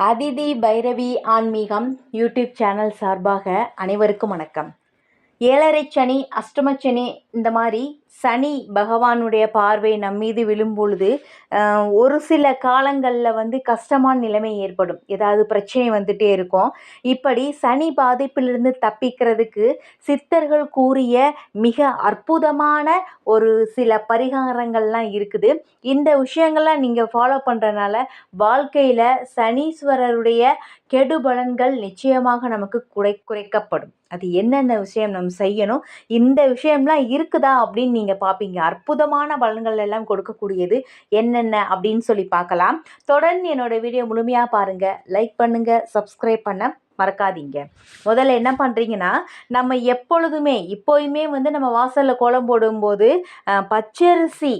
அதிதி பைரவி ஆன்மீகம் YouTube channel சார்பாக அனைவருக்கும் வணக்கம். ஏழரை சனி அஷ்டம சனி இந்த மாதிரி சனி பகவானுடைய பார்வை நம் மீது விழும்பொழுது ஒரு சில காலங்களில் வந்து கஷ்டமான நிலைமை ஏற்படும். ஏதாவது பிரச்சனை வந்துட்டே இருக்கும். இப்படி சனி பாதிப்பிலிருந்து தப்பிக்கிறதுக்கு சித்தர்கள் கூறிய மிக அற்புதமான ஒரு சில பரிகாரங்கள்லாம் இருக்குது. இந்த விஷயங்கள்லாம் நீங்கள் ஃபாலோ பண்ணுறனால வாழ்க்கையில் சனீஸ்வரருடைய கெடுபலன்கள் நிச்சயமாக நமக்கு குறை குறைக்கப்படும். அது என்னென்ன விஷயம் நம்ம செய்யணும்? இந்த விஷயம்லாம் இருக்குதா? அப்படின்னு நீங்கள் பார்ப்பீங்க. அற்புதமான பலன்கள் எல்லாம் கொடுக்கக்கூடியது என்னென்ன? அப்படின்னு சொல்லி பார்க்கலாம். தொடர்ந்து என்னோட வீடியோ முழுமையாக பாருங்கள் லைக் பண்ணுங்கள் சப்ஸ்கிரைப் பண்ண மறக்காதீங்க. முதல்ல என்ன பண்ணுறீங்கன்னா நம்ம எப்பொழுதுமே இப்போயுமே வந்து நம்ம வாசலில் கோலம் போடும்போது பச்சரிசி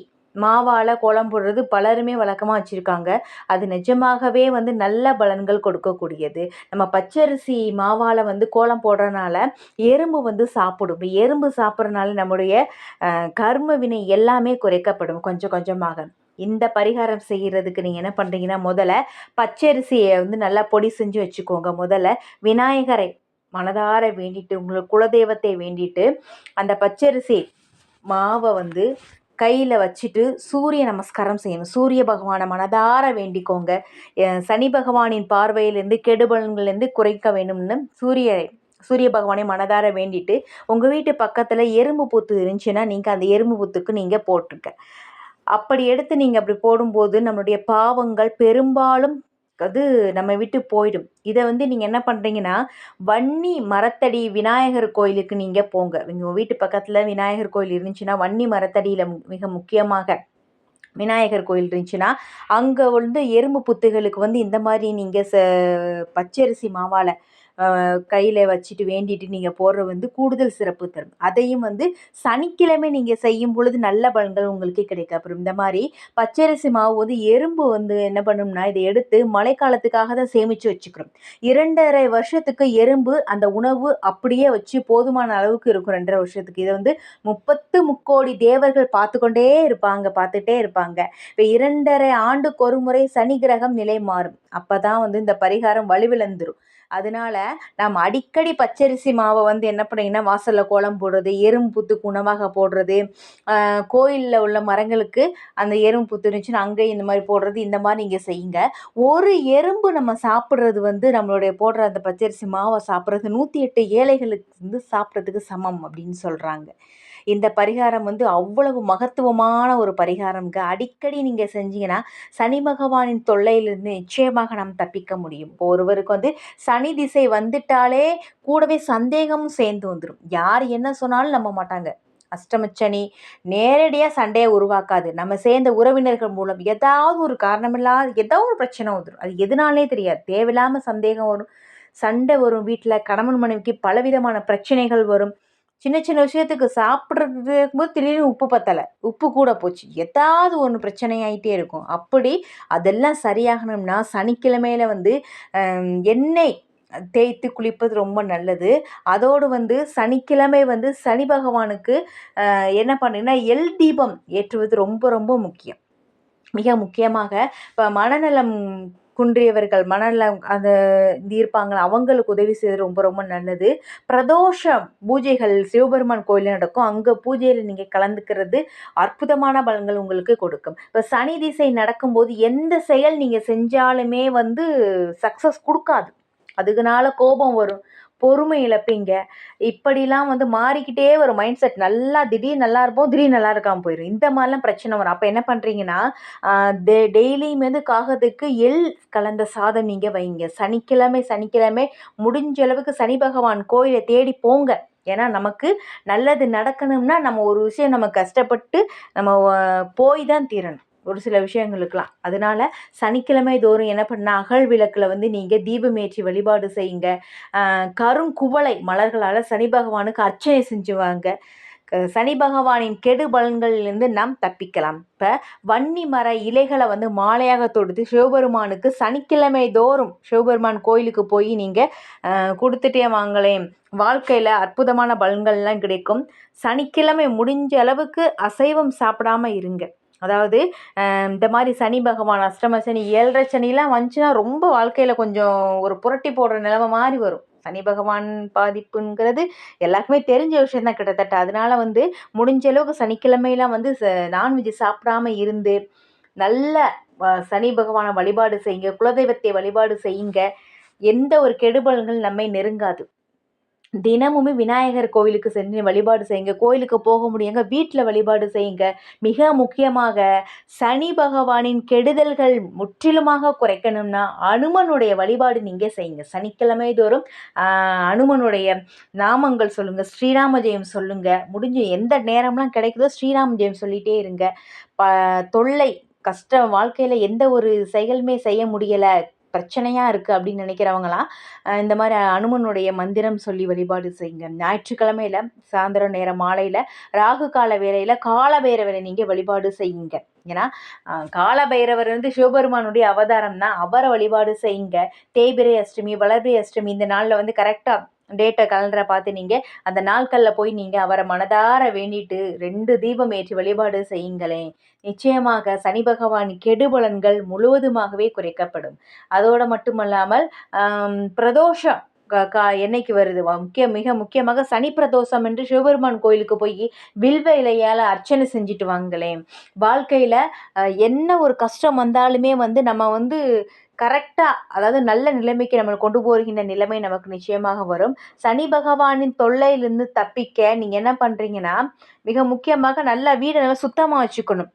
மாவால் கோலம் போடுறது பலருமே வழக்கமாக வச்சுருக்காங்க. அது நிஜமாகவே வந்து நல்ல பலன்கள் கொடுக்கக்கூடியது. நம்ம பச்சரிசி மாவால் வந்து கோலம் போடுறனால எறும்பு வந்து சாப்பிடும். எறும்பு சாப்பிட்றனால நம்முடைய கர்ம வினை எல்லாமே குறைக்கப்படும் கொஞ்சம் கொஞ்சமாக. இந்த பரிகாரம் செய்கிறதுக்கு நீங்கள் என்ன பண்ணுறீங்கன்னா முதல்ல பச்சரிசியை வந்து நல்லா பொடி செஞ்சு வச்சுக்கோங்க. முதல்ல விநாயகரை மனதார வேண்டிட்டு உங்களுக்கு குலதெய்வத்தை வேண்டிட்டு அந்த பச்சரிசி மாவை வந்து கையில் வச்சுட்டு சூரிய நமஸ்காரம் செய்யணும். சூரிய பகவானை மனதார வேண்டிக்கோங்க. சனி பகவானின் பார்வையிலேருந்து கெடுபலன்கள்லேருந்து குறைக்க வேணும்னு சூரிய சூரிய பகவானை மனதார வேண்டிட்டு உங்கள் வீட்டு பக்கத்தில் எறும்பு புத்து இருந்துச்சுன்னா நீங்கள் அந்த எறும்பு புத்துக்கு நீங்கள் போட்டிருக்க. அப்படி எடுத்து நீங்கள் அப்படி போடும்போது நம்மளுடைய பாவங்கள் பெரும்பாலும் அது நம்ம விட்டு போயிடும். இதை வந்து நீங்கள் என்ன பண்ணுறீங்கன்னா வன்னி மரத்தடி விநாயகர் கோயிலுக்கு நீங்கள் போங்க. உங்கள் வீட்டு பக்கத்தில் விநாயகர் கோயில் இருந்துச்சுன்னா வன்னி மரத்தடியில் மிக முக்கியமாக விநாயகர் கோயில் இருந்துச்சுன்னா அங்கே வந்து எறும்பு புத்துகளுக்கு வந்து இந்த மாதிரி நீங்கள் ச பச்சரிசி மாவால் கையில் வச்சுட்டு வேண்டிட்டு நீங்கள் போடுற வந்து கூடுதல் சிறப்பு தரும். அதையும் வந்து சனிக்கிழமை நீங்கள் செய்யும் பொழுது நல்ல பலன்கள் உங்களுக்கு கிடைக்க அப்புறம் இந்த மாதிரி பச்சரிசி மாவு வந்து எறும்பு வந்து என்ன பண்ணும்னா இதை எடுத்து மழைக்காலத்துக்காக தான் சேமித்து வச்சுக்கிறோம். இரண்டரை வருஷத்துக்கு எறும்பு அந்த உணவு அப்படியே வச்சு போதுமான அளவுக்கு இருக்கும் ரெண்டரை வருஷத்துக்கு. இதை வந்து முப்பத்து முக்கோடி தேவர்கள் பார்த்து கொண்டே இருப்பாங்க பார்த்துட்டே இருப்பாங்க. இப்போ இரண்டரை ஆண்டுக்கு ஒரு முறை சனி கிரகம் நிலை மாறும். அப்போ தான் வந்து இந்த பரிகாரம் வலுவிழந்துடும் அதனால நாம் அடிக்கடி பச்சரிசி மாவை வந்து என்ன பண்ணீங்கன்னா வாசலில் கோலம் போடுறது எறும்பு புத்து உணவாக போடுறது கோயிலில் உள்ள மரங்களுக்கு அந்த எறும்பு புத்து இருந்துச்சுன்னா அங்கே இந்த மாதிரி போடுறது இந்த மாதிரி நீங்கள் செய்யுங்க. ஒரு எறும்பு நம்ம சாப்பிட்றது வந்து நம்மளுடைய போடுற அந்த பச்சரிசி மாவை சாப்பிட்றது நூற்றி எட்டு ஏழைகளுக்கு வந்து சாப்பிட்றதுக்கு சமம் அப்படின்னு சொல்கிறாங்க இந்த பரிகாரம் வந்து அவ்வளவு மகத்துவமான ஒரு பரிகாரம்ங்க அடிக்கடி நீங்கள் செஞ்சீங்கன்னா சனி பகவானின் தொல்லையிலிருந்து நிச்சயமாக நாம் தப்பிக்க முடியும். இப்போ ஒருவருக்கு வந்து சனி திசை வந்துட்டாலே கூடவே சந்தேகமும் சேர்ந்து வந்துடும் யார் என்ன சொன்னாலும் நம்ப மாட்டாங்க. அஷ்டமச்சனி நேரடியாக சண்டையை உருவாக்காது. நம்ம சேர்ந்த உறவினர்கள் மூலம் ஏதாவது ஒரு காரணமில்லாத ஏதோ ஒரு பிரச்சனை வந்துடும் அது எதுனாலே தெரியாது. தேவையில்லாமல் சந்தேகம் வரும். சண்டை வரும் வீட்டில் கணவன் மனைவிக்கு பலவிதமான பிரச்சனைகள் வரும். சின்ன சின்ன விஷயத்துக்கு சாப்பிட்றது இருக்கும்போது திடீர்னு உப்பு பத்தலை. உப்பு கூட போச்சு. ஏதாவது ஒன்று பிரச்சனையாயிட்டே இருக்கும். அப்படி அதெல்லாம் சரியாகணும்னா சனிக்கிழமையில வந்து எண்ணெய் தேய்த்து குளிப்பது ரொம்ப நல்லது. அதோடு வந்து சனிக்கிழமை வந்து சனி பகவானுக்கு என்ன பண்ணுன்னா எல் தீபம் ஏற்றுவது ரொம்ப ரொம்ப முக்கியம். மிக முக்கியமாக இப்போ மனநலம் குன்றியவர்கள் மனநலம் அந்த இது இருப்பாங்க அவங்களுக்கு உதவி செய்வது ரொம்ப ரொம்ப நல்லது. பிரதோஷம் பூஜைகள் சிவபெருமான் கோயிலில் நடக்கும். அங்கே பூஜையில் நீங்கள் கலந்துக்கிறது அற்புதமான பலன்கள் உங்களுக்கு கொடுக்கும். இப்போ சனி திசை நடக்கும்போது எந்த செயல் நீங்கள் செஞ்சாலுமே வந்து சக்ஸஸ் கொடுக்காது. அதுக்குனால கோபம் வரும். பொறுமை இழப்பீங்க. இப்படிலாம் வந்து மாறிக்கிட்டே வரும். மைண்ட் செட் நல்லா திடீர் நல்லா இருப்போம் திடீர் நல்லா இருக்காமல் போயிடும் இந்த மாதிரிலாம் பிரச்சனை வரும். அப்போ என்ன பண்ணுறீங்கன்னா டெய்லியும் வந்து காகத்துக்கு எள் கலந்த சாதம் நீங்கள் வைங்க. சனிக்கிழமை சனிக்கிழமை முடிஞ்ச அளவுக்கு சனி பகவான் கோயிலை தேடி போங்க. ஏன்னா நமக்கு நல்லது நடக்கணும்னா நம்ம ஒரு விஷயம் நம்ம கஷ்டப்பட்டு நம்ம போய் தான் தீரணும். ஒரு சில விஷயங்களுக்கெல்லாம் அதனால் சனிக்கிழமை தோறும் என்ன பண்ண அகல் விளக்கில் வந்து நீங்கள் தீபமேற்றி வழிபாடு செய்யுங்க. கருங்குவளை மலர்களால் சனி பகவானுக்கு அர்ச்சனை செஞ்சுவாங்க. சனி பகவானின் கெடு பலன்களிலிருந்து நாம் தப்பிக்கலாம். இப்போ வன்னி மர இலைகளை வந்து மாலையாக தொடுத்து சிவபெருமானுக்கு சனிக்கிழமை தோறும் சிவபெருமான் கோயிலுக்கு போய் நீங்கள் கொடுத்துட்டே வாங்களேன். வாழ்க்கையில் அற்புதமான பலன்கள்லாம் கிடைக்கும். சனிக்கிழமை முடிஞ்ச அளவுக்கு அசைவம் சாப்பிடாம இருங்க. அதாவது இந்த மாதிரி சனி பகவான் அஷ்டம சனி ஏழரை சனிலாம் வந்துச்சுன்னா ரொம்ப வாழ்க்கையில் கொஞ்சம் ஒரு புரட்டி போடுற நிலைமை மாதிரி வரும். சனி பகவான் பாதிப்புங்கிறது எல்லாருக்குமே தெரிஞ்ச விஷயம் தான் கிட்டத்தட்ட. அதனால வந்து முடிஞ்ச அளவுக்கு சனிக்கிழமையெல்லாம் வந்து நான்வெஜ் சாப்பிடாம இருந்து நல்ல சனி பகவானை வழிபாடு செய்யுங்க குலதெய்வத்தை வழிபாடு செய்யுங்க. எந்த ஒரு கெடுபல்கள் நம்மை நெருங்காது. தினமுமே விநாயகர் கோவிலுக்கு சென்று வழிபாடு செய்யுங்க. கோயிலுக்கு போக முடியுங்க. வீட்டில் வழிபாடு செய்யுங்க. மிக முக்கியமாக சனி பகவானின் கெடுதல்கள் முற்றிலுமாக குறைக்கணும்னா அனுமனுடைய வழிபாடு நீங்கள் செய்யுங்க. சனிக்கிழமை தோறும் அனுமனுடைய நாமங்கள் சொல்லுங்கள் ஸ்ரீராம ஜெயம் சொல்லுங்கள் முடிஞ்சு எந்த நேரம்லாம் கிடைக்குதோ ஸ்ரீராம ஜெயம் சொல்லிகிட்டே இருங்க. ப தொல்லை கஷ்டம் வாழ்க்கையில் எந்த ஒரு செயலுமே செய்ய முடியலை. பிரச்சனையாக இருக்குது அப்படின்னு நினைக்கிறவங்களாம் இந்த மாதிரி அனுமனுடைய மந்திரம் சொல்லி வழிபாடு செய்யுங்க. ஞாயிற்றுக்கிழமையில சாயந்தரம் நேரம் மாலையில் ராகு கால வேலையில் கால பைரவரை நீங்கள் வழிபாடு செய்யுங்க. ஏன்னா கால பைரவர் வந்து சிவபெருமானுடைய அவதாரம் தான். அவரை வழிபாடு செய்யுங்க. தேய்பிரை அஷ்டமி வளர்பிரை அஷ்டமி இந்த நாளில் வந்து கரெக்டாக டேட்டை கலண்டரை பார்த்து நீங்கள் அந்த நாட்களில் போய் நீங்கள் அவரை மனதார வேண்டிட்டு ரெண்டு தீபம் ஏற்றி வழிபாடு செய்யுங்களேன். நிச்சயமாக சனி பகவான் கெடுபலன்கள் முழுவதுமாகவே குறைக்கப்படும். அதோடு மட்டுமல்லாமல் பிரதோஷம் க- கா என்னைக்கு வருது? முக்கிய மிக முக்கியமாக சனி பிரதோஷம் என்று சிவபெருமான் கோயிலுக்கு போய் வில்வ இலையால் அர்ச்சனை செஞ்சுட்டு வாங்களேன். வாழ்க்கையில் என்ன ஒரு கஷ்டம் வந்தாலுமே வந்து நம்ம வந்து கரெக்டாக அதாவது நல்ல நிலைமைக்கு நம்மளை கொண்டு போகின்ற நிலைமை நமக்கு நிச்சயமாக வரும். சனி பகவானின் தொல்லையிலிருந்து தப்பிக்க நீங்கள் என்ன பண்ணுறீங்கன்னா மிக முக்கியமாக நல்லா வீடை நல்லா சுத்தமாக வச்சுக்கணும்.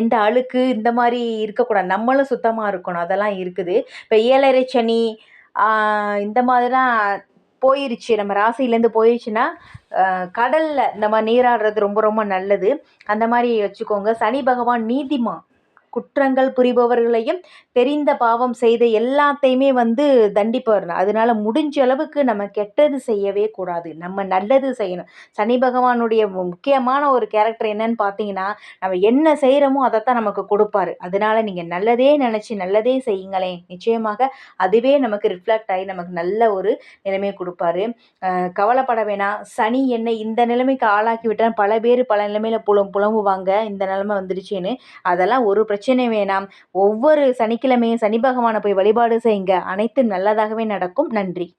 எந்த அழுக்கு இந்த மாதிரி இருக்கக்கூடாது. நம்மளும் சுத்தமாக இருக்கணும். அதெல்லாம் இருக்குது. இப்போ ஏழரை சனி இந்த மாதிரிலாம் போயிருச்சு. நம்ம ராசியிலேருந்து போயிருச்சுன்னா கடலில் இந்த மாதிரி நீராடுறது ரொம்ப ரொம்ப நல்லது. அந்த மாதிரி வச்சுக்கோங்க. சனி பகவான் நீதிமான். குற்றங்கள் புரிபவர்களையும் தெரிந்த பாவம் செய்த எல்லாத்தையுமே வந்து தண்டிப்பவர் அதனால முடிஞ்ச அளவுக்கு நம்ம கெட்டது செய்யவே கூடாது. நம்ம நல்லது செய்யணும். சனி பகவானுடைய மு- முக்கியமான ஒரு கேரக்டர் என்னன்னு பார்த்தீங்கன்னா நம்ம என்ன செய்கிறோமோ அதைத்தான் நமக்கு கொடுப்பாரு. அதனால நீங்கள் நல்லதே நினச்சி நல்லதே செய்யுங்களேன். நிச்சயமாக அதுவே நமக்கு ரிஃப்ளெக்ட் ஆகி நமக்கு நல்ல ஒரு நிலைமையை கொடுப்பாரு. கவலைப்பட வேணாம். சனி என்னை இந்த நிலைமைக்கு ஆளாக்கி விட்டால் பல பேர் பல நிலைமையில் புலம் புலம்புவாங்க. இந்த நிலைமை வந்துடுச்சுன்னு அதெல்லாம் ஒரு பிரச்சனை பிரச்சனை வேணாம். ஒவ்வொரு சனிக்கிழமையும் சனி பகவானை போய் வழிபாடு செய்யுங்க. அனைத்தும் நல்லதாகவே நடக்கும். நன்றி.